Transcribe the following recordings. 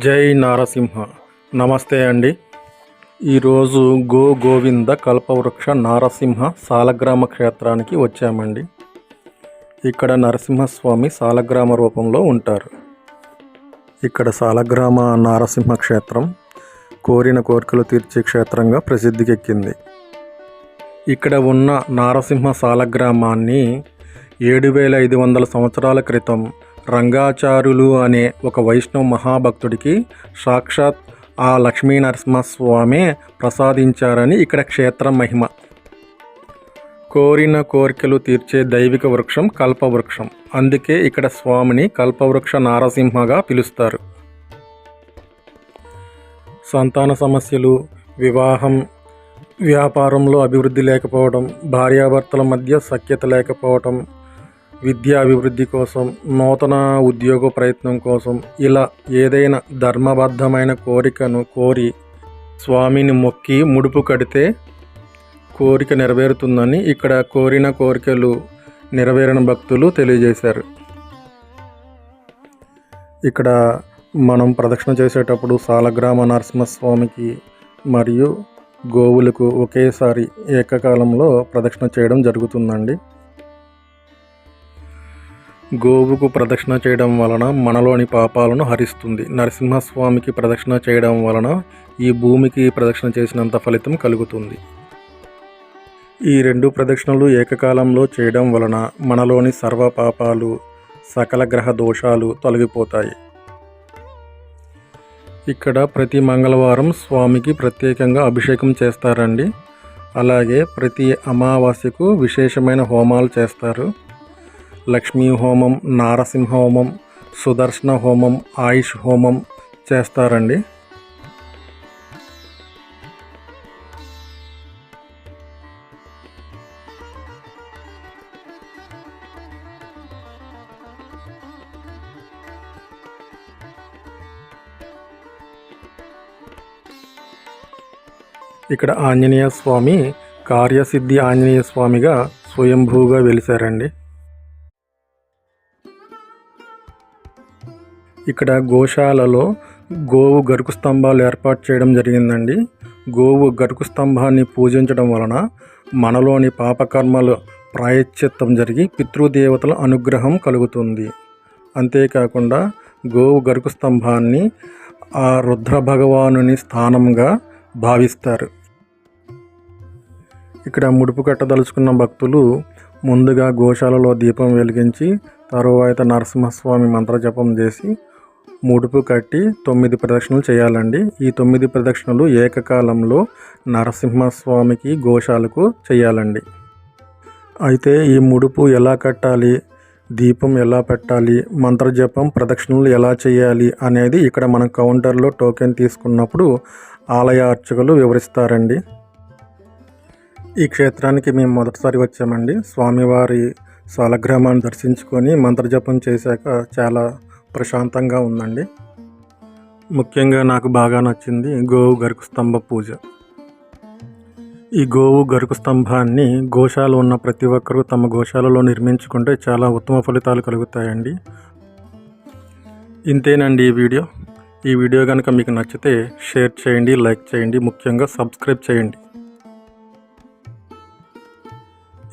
జై నారసింహ. నమస్తే అండి. ఈరోజు గో గోవింద కల్పవృక్ష నారసింహ సాలగ్రామ క్షేత్రానికి వచ్చామండి. ఇక్కడ నరసింహస్వామి సాలగ్రామ రూపంలో ఉంటారు. ఇక్కడ సాలగ్రామ నారసింహ క్షేత్రం కోరిన కోరికలు తీర్చే క్షేత్రంగా ప్రసిద్ధికెక్కింది. ఇక్కడ ఉన్న నారసింహ సాలగ్రామాన్ని ఏడు వేల ఐదు వందల సంవత్సరాల క్రితం రంగాచారులు అనే ఒక వైష్ణవ మహాభక్తుడికి సాక్షాత్ ఆ లక్ష్మీ నరసింహస్వామే ప్రసాదించారని ఇక్కడ క్షేత్ర మహిమ. కోరిన కోరికలు తీర్చే దైవిక వృక్షం కల్పవృక్షం. అందుకే ఇక్కడ స్వామిని కల్పవృక్ష నారసింహగా పిలుస్తారు. సంతాన సమస్యలు వివాహం వ్యాపారంలో అభివృద్ధి లేకపోవడం భార్యాభర్తల మధ్య సఖ్యత లేకపోవడం విద్యా అభివృద్ధి కోసం నూతన ఉద్యోగ ప్రయత్నం కోసం ఇలా ఏదైనా ధర్మబద్ధమైన కోరికను కోరి స్వామిని మొక్కి ముడుపు కడితే కోరిక నెరవేరుతుందని ఇక్కడ కోరిన కోరికలు నెరవేరిన భక్తులు తెలియజేశారు. ఇక్కడ మనం ప్రదక్షిణ చేసేటప్పుడు సాలగ్రామ నరసింహస్వామికి మరియు గోవులకు ఒకేసారి ఏకకాలంలో ప్రదక్షిణ చేయడం జరుగుతుందండి. గోవుకు ప్రదక్షిణ చేయడం వలన మనలోని పాపాలను హరిస్తుంది. నరసింహస్వామికి ప్రదక్షిణ చేయడం వలన ఈ భూమికి ప్రదక్షిణ చేసినంత ఫలితం కలుగుతుంది. ఈ రెండు ప్రదక్షిణలు ఏకకాలంలో చేయడం వలన మనలోని సర్వ పాపాలు సకల గ్రహ దోషాలు తొలగిపోతాయి. ఇక్కడ ప్రతి మంగళవారం స్వామికి ప్రత్యేకంగా అభిషేకం చేస్తారండి. అలాగే ప్రతి అమావాస్యకు విశేషమైన హోమాలు చేస్తారు. లక్ష్మీ హోమం నారసింహ హోమం సుదర్శన హోమం ఆయుష్ హోమం చేస్తారండి. ఇక్కడ ఆంజనేయ స్వామి కార్యసిద్ధి ఆంజనేయ స్వామిగా స్వయంభూగా వెలిశారండి ఇక్కడ గోశాలలో గోవు గరుకు స్తంభాలు ఏర్పాటు చేయడం జరిగిందండి. గోవు గరుకు స్తంభాన్ని పూజించడం వలన మనలోని పాపకర్మలు ప్రాయశ్చిత్తం జరిగి పితృదేవతల అనుగ్రహం కలుగుతుంది. అంతేకాకుండా గోవు గరుకు స్తంభాన్ని ఆ రుద్ర భగవానుని స్థానంగా భావిస్తారు. ఇక్కడ ముడుపు కట్టదలుచుకున్న భక్తులు ముందుగా గోశాలలో దీపం వెలిగించి తరువాత నరసింహస్వామి మంత్రజపం చేసి ముడుపు కట్టి తొమ్మిది ప్రదక్షిణలు చేయాలండి. ఈ తొమ్మిది ప్రదక్షిణలు ఏకకాలంలో నరసింహస్వామికి గోశాలకు చేయాలండి. అయితే ఈ ముడుపు ఎలా కట్టాలి? దీపం ఎలా పెట్టాలి? మంత్రజపం ప్రదక్షిణలు ఎలా చేయాలి? అనేది ఇక్కడ మనం కౌంటర్లో టోకెన్ తీసుకున్నప్పుడు ఆలయ అర్చకులు వివరిస్తారండి. ఈ క్షేత్రానికి మేము మొదటిసారి వచ్చామండి. స్వామివారి సాలగ్రామాన్ని దర్శించుకొని మంత్రజపం చేశాక చాలా ప్రశాంతంగా ఉందండి. ముఖ్యంగా నాకు బాగా నచ్చింది గోవు గరుకు స్తంభ పూజ. ఈ గోవు గరుకు స్తంభాన్ని గోశాల ఉన్న ప్రతి ఒక్కరూ తమ గోశాలలో నిర్మించుకుంటే చాలా ఉత్తమ ఫలితాలు కలుగుతాయండి. ఇంతేనండి ఈ వీడియో. ఈ వీడియో కనుక మీకు నచ్చితే షేర్ చేయండి లైక్ చేయండి ముఖ్యంగా సబ్స్క్రైబ్ చేయండి.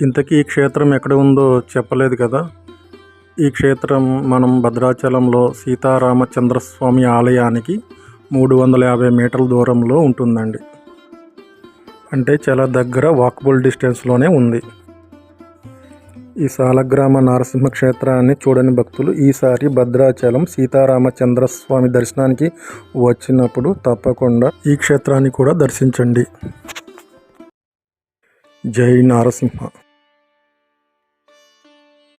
ఇంతకీ ఈ క్షేత్రం ఎక్కడ ఉందో చెప్పలేదు కదా. ఈ క్షేత్రం మనం భద్రాచలంలో సీతారామచంద్రస్వామి ఆలయానికి మూడు వందల యాభై మీటర్ల దూరంలో ఉంటుందండి. అంటే చాలా దగ్గర వాకబుల్ డిస్టెన్స్లోనే ఉంది. ఈ సాలగ్రామ నరసింహ క్షేత్రాన్ని చూడని భక్తులు ఈసారి భద్రాచలం సీతారామచంద్రస్వామి దర్శనానికి వచ్చినప్పుడు తప్పకుండా ఈ క్షేత్రాన్ని కూడా దర్శించండి. జై నారసింహ!